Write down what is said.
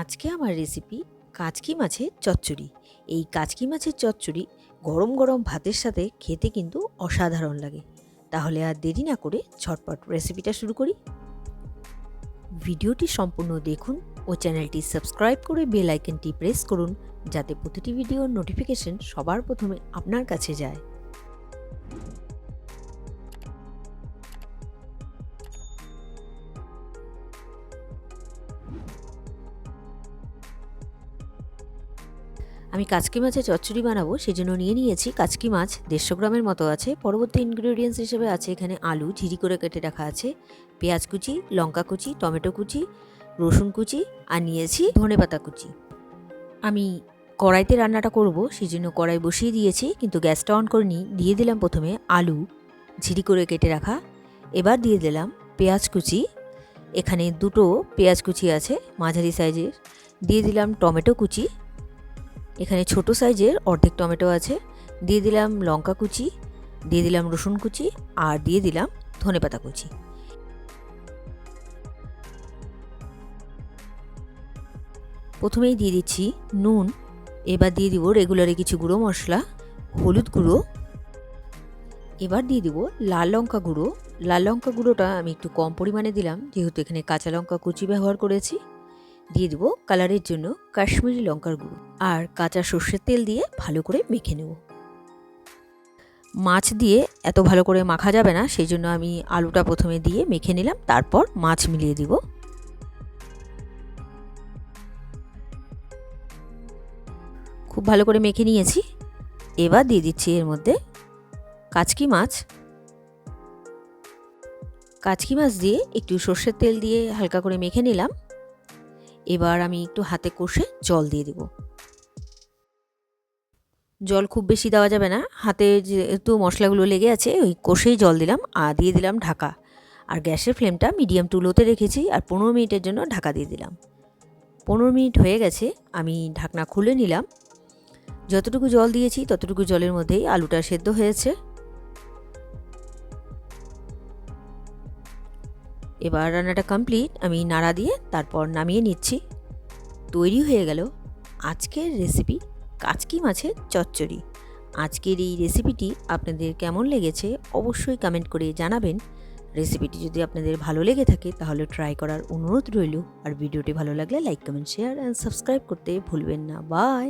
আজকে আমার রেসিপি কাচকি মাছের চচ্চড়ি। এই কাচকি মাছের চচ্চড়ি গরম গরম ভাতের সাথে খেতে কিন্তু অসাধারণ লাগে। তাহলে আর দেরি না করে ঝটপট রেসিপিটা শুরু করি। ভিডিওটি সম্পূর্ণ দেখুন ও চ্যানেলটি সাবস্ক্রাইব করে বেল আইকনটি প্রেস করুন, যাতে প্রতিটি ভিডিওর নোটিফিকেশন সবার প্রথমে আপনার কাছে যায়। আমি কাচকি মাছের চচ্চড়ি বানাবো, সেজন্য নিয়ে নিয়েছি কাচকি মাছ। দেড়শো গ্রামের মতো আছে। পরবর্তী ইনগ্রেডিয়েন্টস হিসেবে আছে এখানে আলু, ঝিরি করে কেটে রাখা আছে, পেঁয়াজ কুচি, লঙ্কা কুচি, টমেটো কুচি, রসুন কুচি, আর নিয়েছি ধনে পাতা কুচি। আমি কড়াইতে রান্নাটা করব সেই জন্য কড়াই বসিয়ে দিয়েছি, কিন্তু গ্যাসটা অন করিনি। দিয়ে দিলাম প্রথমে আলু, ঝিরি করে কেটে রাখা। এবার দিয়ে দিলাম পেঁয়াজ কুচি। এখানে দুটো পেঁয়াজ কুচি আছে, মাঝারি সাইজের। দিয়ে দিলাম টমেটো কুচি। এখানে ছোট সাইজের অর্ধেক টমেটো আছে। দিয়ে দিলাম লঙ্কা কুচি, দিয়ে দিলাম রসুন কুচি, আর দিয়ে দিলাম ধনেপাতা কুচি। প্রথমেই দিয়ে দিচ্ছি নুন, এবার দিয়ে দিব রেগুলারে কিছু গুঁড়ো মশলা, হলুদ গুঁড়ো। এবার দিয়ে দিব লাল লঙ্কা গুঁড়ো। লাল লঙ্কা গুঁড়োটা আমি একটু কম পরিমাণে দিলাম, যেহেতু এখানে কাঁচা লঙ্কা কুচি ব্যবহার করেছি। দিয়ে দেবো কালারের জন্য কাশ্মীরি লঙ্কার গুঁড়ো আর কাঁচা সর্ষের তেল দিয়ে ভালো করে মেখে নেব। মাছ দিয়ে এত ভালো করে মাখা যাবে না, সেই জন্য আমি আলুটা প্রথমে দিয়ে মেখে নিলাম, তারপর মাছ মিলিয়ে দিব। খুব ভালো করে মেখে নিয়েছি। এবার দিয়ে দিচ্ছি এর মধ্যে কাচকি মাছ। কাচকি মাছ দিয়ে একটু সর্ষের তেল দিয়ে হালকা করে মেখে নিলাম। এবার আমি একটু হাতে কষে জল দিয়ে দেব। জল খুব বেশি দেওয়া যাবে না। হাতে যেহেতু মশলাগুলো লেগে আছে, ওই কষেই জল দিলাম আর দিয়ে দিলাম ঢাকা। আর গ্যাসের ফ্লেমটা মিডিয়াম টু লোতে রেখেছি আর পনেরো মিনিটের জন্য ঢাকা দিয়ে দিলাম। পনেরো মিনিট হয়ে গেছে, আমি ঢাকনা খুলে নিলাম। যতটুকু জল দিয়েছি, ততটুকু জলের মধ্যেই আলুটা সেদ্ধ হয়েছে। এবার রান্নাটা কমপ্লিট আমি নাড়া দিয়ে তারপর নামিয়ে নিচ্ছি। তৈরি হয়ে গেল আজকের রেসিপি কাচকি মাছের চচ্চড়ি। আজকের এই রেসিপিটি আপনাদের কেমন লেগেছে অবশ্যই কমেন্ট করে জানাবেন। রেসিপিটি যদি আপনাদের ভালো লেগে থাকে তাহলে ট্রাই করার অনুরোধ রইল। আর ভিডিওটি ভালো লাগলে like comment share and subscribe করতে ভুলবেন না। বাই